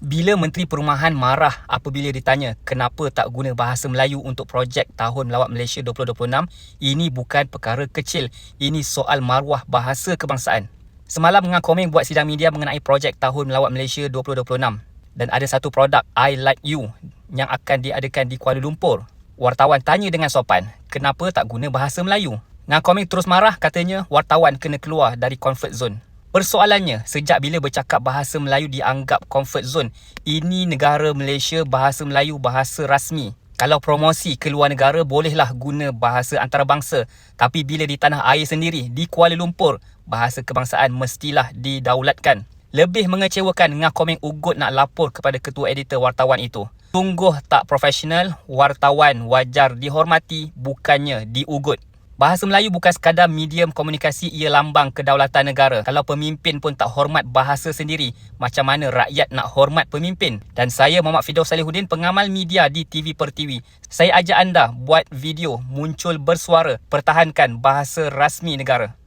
Bila Menteri Perumahan marah apabila ditanya kenapa tak guna bahasa Melayu untuk projek Tahun Melawat Malaysia 2026, ini bukan perkara kecil. Ini soal maruah bahasa kebangsaan. Semalam Ngah Komeng buat sidang media mengenai projek Tahun Melawat Malaysia 2026 dan ada satu produk I Like You yang akan diadakan di Kuala Lumpur. Wartawan tanya dengan sopan, kenapa tak guna bahasa Melayu? Ngah Komeng terus marah katanya wartawan kena keluar dari comfort zone. Persoalannya, sejak bila bercakap bahasa Melayu dianggap comfort zone, ini negara Malaysia bahasa Melayu bahasa rasmi. Kalau promosi ke luar negara, bolehlah guna bahasa antarabangsa. Tapi bila di tanah air sendiri, di Kuala Lumpur, bahasa kebangsaan mestilah didaulatkan. Lebih mengecewakan, Ngah Komeng ugut nak lapor kepada ketua editor wartawan itu. Sungguh tak profesional, wartawan wajar dihormati, bukannya diugut. Bahasa Melayu bukan sekadar medium komunikasi ia lambang kedaulatan negara. Kalau pemimpin pun tak hormat bahasa sendiri, macam mana rakyat nak hormat pemimpin? Dan saya Muhammad Fidaus Salihuddin, pengamal media di TV Pertiwi. Saya ajak anda buat video muncul bersuara pertahankan bahasa rasmi negara.